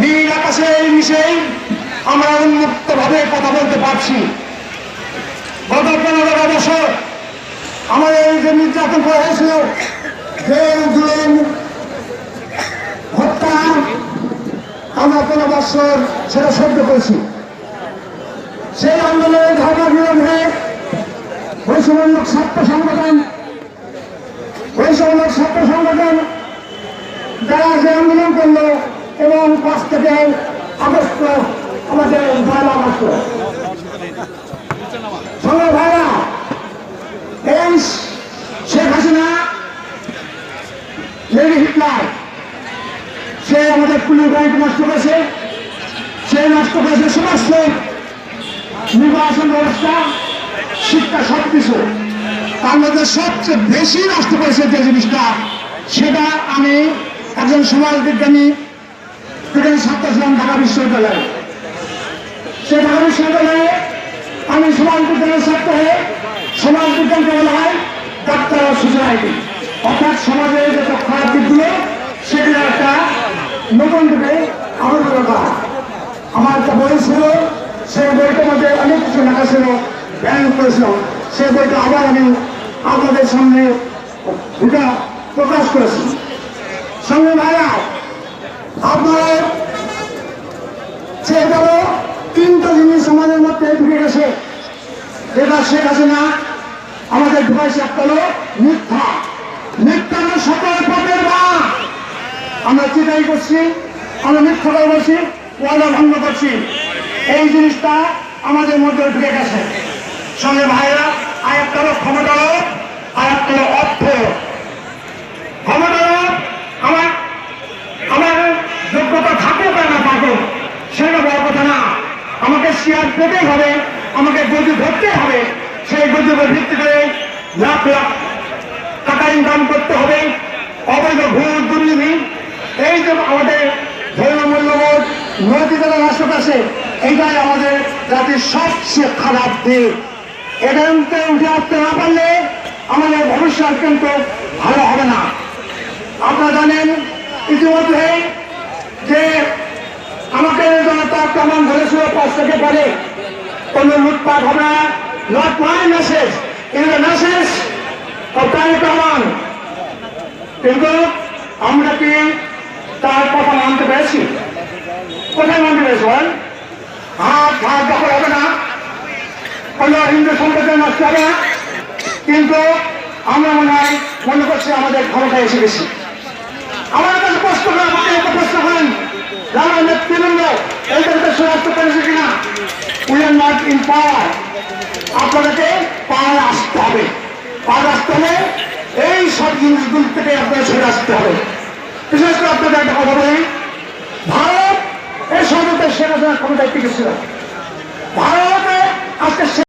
নীল আকাশে এই মিশেই আমরা উন্মুক্ত ভাবে কথা বলতে পারছি। গত পনেরো বছর আমাদের যে নির্যাতন করা হয়েছিল জেল জুলুম হত্যা আমরা পনেরো বছর সেটা সহ্য করেছি। সেই আন্দোলনের ধারণা বিরোধে বৈষম্যমূলক ছাত্র সংগঠন বৈষম্যমূলক ছাত্র সংগঠন যারা যে আন্দোলন করল এবং পাঁচ থেকে আগস্ট, আমাদের জয়লাভ আসলো সঙ্গে ভাইরা, এই শেখ হাসিনা লেডি হিটলার সে আমাদের পুলিশ বাহিনী নষ্ট করেছে। সে নষ্ট করেছে সমস্ত নির্বাচন ব্যবস্থা, শিক্ষা সব কিছু তার মধ্যে সবচেয়ে বেশি নষ্ট করেছে যে জিনিসটা, সেটা আমি একজন সমাজবিজ্ঞানী স্টুডেন্ট ছাত্র ছিলাম ঢাকা বিশ্ববিদ্যালয়ে। সে ঢাকা বিশ্ববিদ্যালয়ে আমি সমাজবিজ্ঞানের ছাত্র হয়ে সমাজবিজ্ঞানকে বলা হয় ডাক্তার সোসাইটি, অর্থাৎ সমাজের যত খারাপ দিকগুলো, সেগুলো একটা নতুন রূপে করা। আমার একটা বই ছিল, সেই বইটার মধ্যে অনেক কিছু লেখা ছিল ব্যায়াম করেছিলাম সেই বইটা আবার আমি আপনাদের সামনে প্রকাশ করেছি। সঙ্গে ভাইয়া, আপনারা সে গেল তিনটা জিনিস আমাদের গেছে যেটা শেখ হাসিনা আমাদের একটা হলো মিথ্যা। মিথ্যা হলো সকল পাপের মা আমরা চিন্তাই করছি, আমরা মিথ্যা বলছি, ওয়াদা ভঙ্গ করছি। এই জিনিসটা আমাদের মধ্যে ঢুকে গেছে। সঙ্গে ভাইরা আর একটা হলো ক্ষমতা আর একটা হলো অর্থ। ক্ষমতা আমার আমার যোগ্যতা থাকুক আর না থাকুক, সেটা বড় কথা না। আমাকে শেয়ার পেতেই হবে। আমাকে গদি ধরতে হবে। সেই গদির ভিত্তি করে লাখ লাখ টাকা ইনকাম করতে হবে। অবৈধ ঘুষ দুর্নীতি, এই যে আমাদের ধর্ম মূল্যবোধ নৈতিকতা রাষ্ট্র কাছে এইটাই আমাদের জাতির সবচেয়ে খারাপ দিক। এখান থেকে উঠে আসতে না পারলে আমাদের ভবিষ্যৎ কিন্তু ভালো হবে না। আপনারা জানেন ইতিমধ্যে যে আমাকে জনতা কেমন ধরেছিল, পাঁচ থেকে পরে কোন লুটপাট হবে না। Not my message in the message of Tarique Rahman কিন্তু আমরা কি তার কথা মানতে পেরেছি? কোথায় মানতে পেরেছি বলেন? হাত হাত দখল হবে না। কোনো হিন্দু সম্প্রদায় নষ্ট হবে না। কিন্তু আমরা মনে হয়, মনে করছি আমাদের ক্ষমতা এসে গেছি। আমার কাছে প্রশ্ন করেন প্রশ্ন করেন। যারা নেতৃবৃন্দ এইটাকে স্বরাষ্ট্র করেছে কিনা উই পাওয়ার আপনাদেরকে পাওয়ার আসতে হবে। পাওয়ার আসতে হলে এই সব জিনিসগুলো থেকে আপনাদের সরে আসতে হবে। বিশেষ করে আপনাদের একটা কথা বলি, ভারত এই সর্বতে সেরা ক্ষমতায় টিকেছিল